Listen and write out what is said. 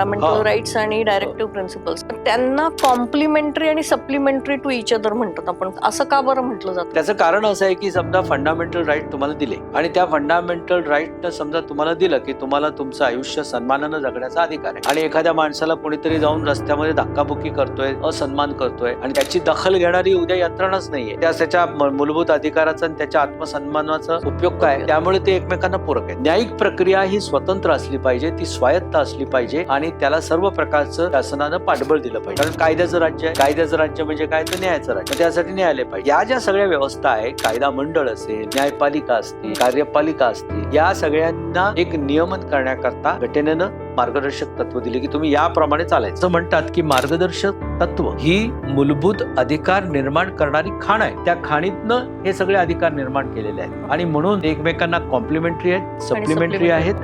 Fundamental. Rights आणि directive principles त्यांना complementary आणि सप्लिमेंटरी टू इच अदर म्हणतात आपण असं का बरं म्हटलं जातं? त्याचं कारण असं आहे की समजा फंडामेंटल राईट तुम्हाला दिले. आणि त्या फंडामेंटल राईट समजा तुम्हाला दिलं की तुम्हाला तुमचं आयुष्य सन्मानानं जगण्याचा अधिकार आहे. आणि एखाद्या माणसाला कोणीतरी जाऊन रस्त्यामध्ये धक्काबुक्की करतोय असन्मान करतोय आणि त्याची दखल घेणारी उद्या यंत्रणाच नाहीये. त्या त्याच्या मूलभूत अधिकाराचा आणि त्याच्या आत्मसन्मानाचा उपयोग काय त्यामुळे ते एकमेकांना पूरक आहे न्यायिक प्रक्रिया ही स्वतंत्र असली पाहिजे ती स्वायत्त असली पाहिजे आणि त्याला सर्व प्रकारचं शासनानं पाठबळ दिलं पाहिजे. कारण कायद्याचं राज्य आहे. कायद्याचं राज्य म्हणजे काय? तर न्यायाचं राज्य. त्यासाठी न्यायालय पाहिजे. या ज्या सगळ्या व्यवस्था आहे कायदा मंडळ असेल न्यायपालिका असतील कार्यपालिका असतील या सगळ्यांना एक नियमन करण्याकरता घटनेनं मार्गदर्शक तत्व दिले की तुम्ही याप्रमाणे चालायचं. म्हणतात की मार्गदर्शक तत्व ही मूलभूत अधिकार निर्माण करणारी खाण आहे. त्या खाणीतनं हे सगळे अधिकार निर्माण केलेले आहेत. आणि म्हणून एकमेकांना कॉम्प्लिमेंटरी आहेत सप्लिमेंटरी. आहेत.